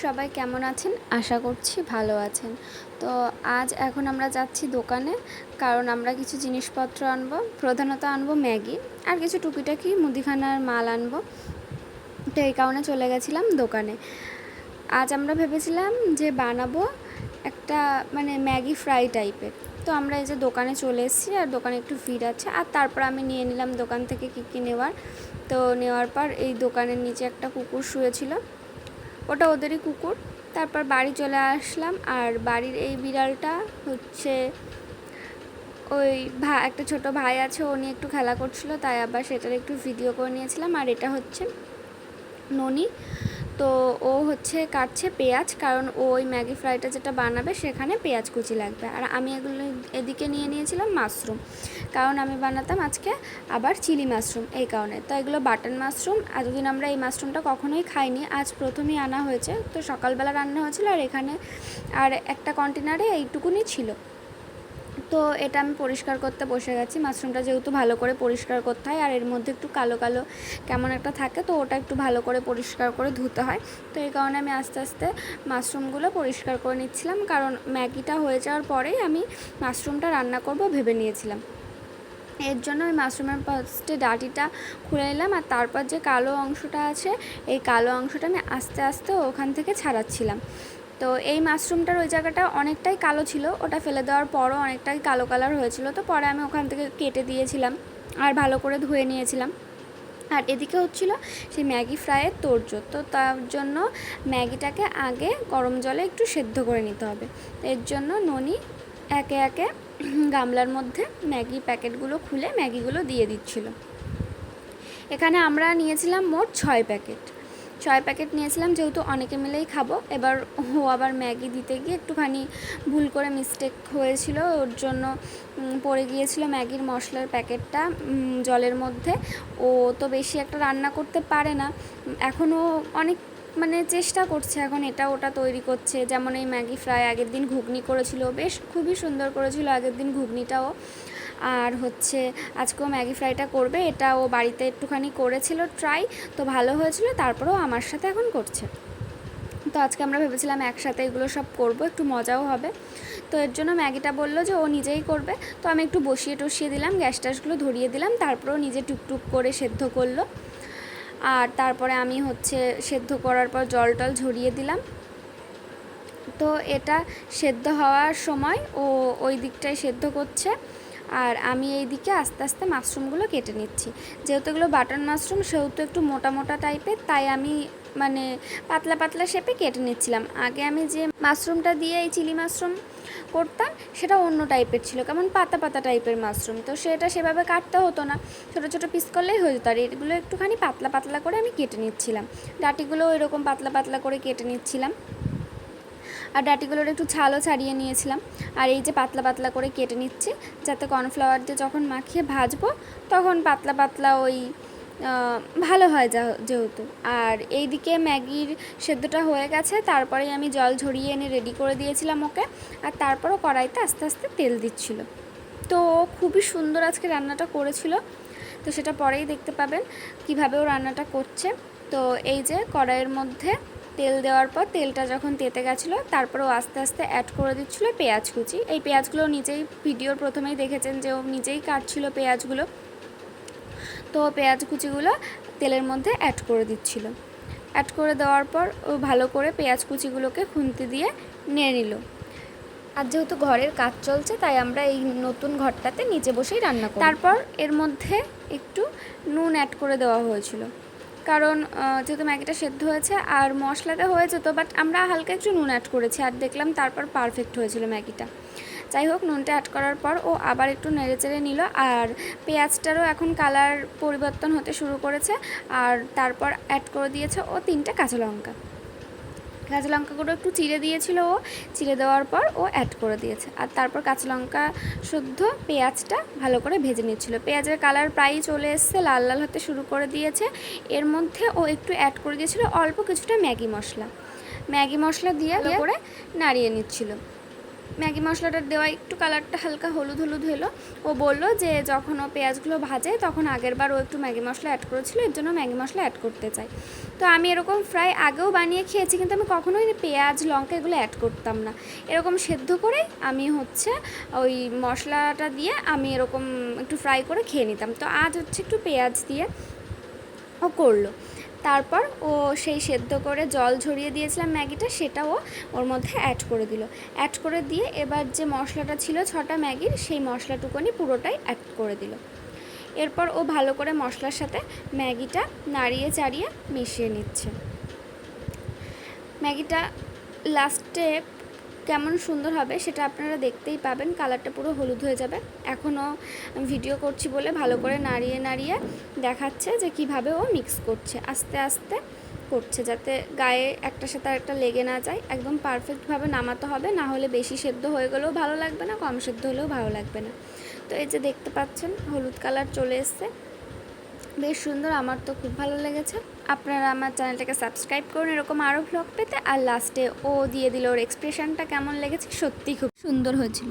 সবাই কেমন আছেন? আশা করছি ভালো আছেন। তো আজ এখন আমরা যাচ্ছি দোকানে, কারণ আমরা কিছু জিনিসপত্র আনব। প্রধানত আনব ম্যাগি, আর কিছু টুকিটাকি মুদিখানার মাল আনব। তো এই কারণে চলে গেছিলাম দোকানে। আজ আমরা ভেবেছিলাম যে বানাবো একটা মানে ম্যাগি ফ্রাই টাইপের। তো আমরা এই যে দোকানে চলে এসেছি, আর দোকানে একটু ভিড় আছে। আর তারপর আমি নিয়ে নিলাম দোকান থেকে কী কী নেওয়ার। তো নেওয়ার পর এই দোকানের নিচে একটা কুকুর শুয়েছিল। ওটা ওদেরই কুকুর। তারপর বাড়ি চলে আসলাম আর বাড়ির এই বিড়ালটা হচ্ছে ওই ভা, একটা ছোট ভাই আছে, ও নিয়ে একটু খেলা করছিল, তাই আবার সেটার একটু ভিডিও করে নিয়েছিলাম। আর এটা হচ্ছে ননি। তো ও হচ্ছে কাটছে পেঁয়াজ, কারণ ওই ম্যাগি ফ্রাইটা যেটা বানাবে সেখানে পেঁয়াজ কুচি লাগবে। আর আমি এগুলো এদিকে নিয়ে নিয়েছিলাম মাশরুম, কারণ আমি বানাতাম আজকে আবার চিলি মাশরুম এই কারণে। তো এগুলো বাটন মাশরুম এতদিন আমরা এই মাশরুমটা কখনোই খাইনি, আজ প্রথমেই আনা হয়েছে। তো সকালবেলা রান্না হয়েছিল আর এখানে, আর একটা কন্টেনারে এইটুকুনি ছিল। তো এটা আমি পরিষ্কার করতে বসে গেছি। মাশরুমটা যেহেতু ভালো করে পরিষ্কার করতে হয়, আর এর মধ্যে একটু কালো কালো কেমন একটা থাকে, তো ওটা একটু ভালো করে পরিষ্কার করে ধুতে হয়। তো এই কারণে আমি আস্তে আস্তে মাশরুমগুলো পরিষ্কার করে নিচ্ছিলাম, কারণ ম্যাগিটা হয়ে যাওয়ার পরেই আমি মাশরুমটা রান্না করব ভেবে নিয়েছিলাম। এর জন্য ওই মাশরুমের ফার্স্টে ডাটিটা খুলে নিলাম, আর তারপর যে কালো অংশটা আছে, এই কালো অংশটা আমি আস্তে আস্তে ওখান থেকে ছাড়াচ্ছিলাম। তো এই মাশরুমটার ওই জায়গাটা অনেকটাই কালো ছিল, ওটা ফেলে দেওয়ার পরও অনেকটাই কালো কালার হয়েছিল, তো পরে আমি ওখান থেকে কেটে দিয়েছিলাম আর ভালো করে ধুয়ে নিয়েছিলাম। আর এদিকে হচ্ছিল সেই ম্যাগি ফ্রাইয়ের তোড়জোড় তো তার জন্য ম্যাগিটাকে আগে গরম জলে একটু সেদ্ধ করে নিতে হবে। এর জন্য ননি একে একে গামলার মধ্যে ম্যাগি প্যাকেটগুলো খুলে ম্যাগিগুলো দিয়ে দিচ্ছিল। এখানে আমরা নিয়েছিলাম মোট ছয় প্যাকেট। ছয় প্যাকেট নিয়েছিলাম, যেহেতু অনেকে মিলেই খাব। এবার ও আবার ম্যাগি দিতে গিয়ে একটুখানি ভুল করে মিস্টেক হয়েছিল, ওর জন্য পড়ে গিয়েছিল ম্যাগির মশলার প্যাকেটটা জলের মধ্যে। ও তো বেশি একটা রান্না করতে পারে না। এখনও অনেক মানে চেষ্টা করছে এখন এটা ওটা তৈরি করছে। যেমন এই ম্যাগি ফ্রাই আগের দিন ঘুগনি করেছিল, বেশ খুবই সুন্দর করেছিল আগের দিন ঘুগনিটাও। আর হচ্ছে আজকেও ম্যাগি ফ্রাইটা করবে, এটা ও বাড়িতে একটুখানি করেছিল ট্রাই তো ভালো হয়েছিল, তারপরেও আমার সাথে এখন করছে। তো আজকে আমরা ভেবেছিলাম একসাথে এগুলো সব করব, একটু মজাও হবে। তো এর জন্য ম্যাগিটা বলল যে ও নিজেই করবে, তো আমি একটু বসিয়ে টসিয়ে দিলাম, গ্যাস ট্যাসগুলো ধরিয়ে দিলাম তারপরেও নিজে টুকটুক করে সেদ্ধ করল। আর তারপরে আমি হচ্ছে সেদ্ধ করার পর জল টল ঝরিয়ে দিলাম। তো এটা সেদ্ধ হওয়ার সময় ও ওই দিকটায় সেদ্ধ করছে। আর আমি এই দিকে আস্তে আস্তে মাশরুমগুলো কেটে নিচ্ছি। যেহেতু এগুলো বাটন মাশরুম, সেহেতু একটু মোটা মোটা টাইপের, তাই আমি মানে পাতলা পাতলা শেপে কেটে নিচ্ছিলাম। আগে আমি যে মাশরুমটা দিয়ে এই চিলি মাশরুম করতাম, সেটা অন্য টাইপের ছিল, কেমন পাতা পাতা টাইপের মাশরুম। তো সেটা সেভাবে কাটতে হতো না, ছোটো ছোটো পিস করলেই হয়ে যেত। আর এগুলো একটুখানি পাতলা পাতলা করে আমি কেটে নিচ্ছিলাম। ডাটিগুলো এরকম পাতলা পাতলা করে কেটে নিচ্ছিলাম। আর ডাটিগুলোর একটু ছালও ছাড়িয়ে নিয়েছিলাম। আর এই যে পাতলা পাতলা করে কেটে নিচ্ছি, যাতে কর্নফ্লাওয়ার দিয়ে যখন মাখিয়ে ভাজবো, তখন পাতলা পাতলা ওই ভালো হয় যা, যেহেতু। আর এইদিকে ম্যাগির সেদ্ধটা হয়ে গেছে তারপরে আমি জল ঝরিয়ে এনে রেডি করে দিয়েছিলাম ওকে। আর তারপরও কড়াইতে আস্তে আস্তে তেল দিচ্ছিল। তো খুবই সুন্দর আজকে রান্নাটা করেছিল। তো সেটা পরেই দেখতে পাবেন, কীভাবে ও রান্নাটা করছে। তো এই যে কড়াইয়ের মধ্যে তেল দেওয়ার পর তেলটা যখন তেতে গেছিল তারপরে আস্তে আস্তে অ্যাড করে দিচ্ছিল পেঁয়াজ কুচি। এই পেঁয়াজগুলো নিজেই ভিডিওর প্রথমেই দেখেছেন যে ও নিজেই কাটছিল পেঁয়াজগুলো। তো পেঁয়াজ কুচিগুলো তেলের মধ্যে অ্যাড করে দিচ্ছিল। অ্যাড করে দেওয়ার পর ও ভালো করে পেঁয়াজ কুচিগুলোকে খুন্তি দিয়ে নিয়ে নিল। আর যেহেতু ঘরের কাজ চলছে তাই আমরা এই নতুন ঘরটাতে নিচে বসেই রান্না করি তারপর এর মধ্যে একটু নুন অ্যাড করে দেওয়া হয়েছিল। কারণ যেহেতু ম্যাগিটা সেদ্ধ হয়েছে আর মশলাটা হয়ে যেত বাট আমরা হালকা একটু নুন অ্যাড করেছি আর দেখলাম তারপর পারফেক্ট হয়েছিল ম্যাগিটা। যাই হোক, নুনটা অ্যাড করার পর ও আবার একটু নেড়ে চেড়ে নিল আর পেঁয়াজটারও এখন কালার পরিবর্তন হতে শুরু করেছে আর তারপর অ্যাড করে দিয়েছে ও তিনটে কাঁচা লঙ্কা। কাঁচা লঙ্কাগুলো একটু চিড়ে দিয়েছিল ও। চিড়ে দেওয়ার পর ও অ্যাড করে দিয়েছে। আর তারপর কাঁচা লঙ্কা শুদ্ধ পেঁয়াজটা ভালো করে ভেজে নিচ্ছিল। পেঁয়াজের কালার প্রায়ই চলে এসছে লাল লাল হতে শুরু করে দিয়েছে। এর মধ্যে ও একটু অ্যাড করে দিয়েছিল অল্প কিছুটা ম্যাগি মশলা। ম্যাগি মশলা দিয়ে করে নাড়িয়ে নিচ্ছিল। ম্যাগি মশলাটা দেওয়া, একটু কালারটা হালকা হলুদ হলুদ হলো। ও বলল যে যখন ও পেঁয়াজগুলো ভাজে, তখন আগের বার ও একটু ম্যাগি মশলা অ্যাড করেছিল, এর জন্য ম্যাগি মশলা অ্যাড করতে চাই তো আমি এরকম ফ্রাই আগেও বানিয়ে খেয়েছি, কিন্তু আমি কখনোই পেঁয়াজ, লঙ্কা এগুলো অ্যাড করতাম না। এরকম সেদ্ধ করেই আমি হচ্ছে ওই মশলাটা দিয়ে আমি এরকম একটু ফ্রাই করে খেয়ে নিতাম। তো আজ হচ্ছে একটু পেঁয়াজ দিয়ে ও করল। তারপর ও সেই সেদ্ধ করে জল ঝরিয়ে দিয়েছিলাম ম্যাগিটা, সেটাও ওর মধ্যে অ্যাড করে দিল। অ্যাড করে দিয়ে এবার যে মশলাটা ছিল ছটা ম্যাগির, সেই মশলাটুকুনি পুরোটাই অ্যাড করে দিল। এরপর ও ভালো করে মশলার সাথে ম্যাগিটা নাড়িয়ে চাড়িয়ে মিশিয়ে নিচ্ছে। ম্যাগিটা লাস্টে কেমন সুন্দর হবে সেটা আপনারা দেখতেই পাবেন, কালারটা পুরো হলুদ হয়ে যাবে। এখনও ভিডিও করছি বলে ভালো করে নাড়িয়ে নাড়িয়ে দেখাচ্ছে যে কীভাবে ও মিক্স করছে, আস্তে আস্তে করছে যাতে গায়ে একটা সাথে একটা লেগে না যায়। একদম পারফেক্টভাবে নামাতে হবে, না হলে বেশি সেদ্ধ হয়ে গেলেও ভালো লাগবে না, কম সেদ্ধ হলেও ভালো লাগবে না। তো এই যে দেখতে পাচ্ছেন, হলুদ কালার চলে এসছে। বেশ সুন্দর, আমার তো খুব ভালো লেগেছে। আপনারা আমার চ্যানেলটাকে সাবস্ক্রাইব করুন। এরকম আরও ভ্লগ পেতে আর লাস্টে ও দিয়ে দিল ওর এক্সপ্রেশনটা কেমন লেগেছে সত্যি খুব সুন্দর হয়েছিল।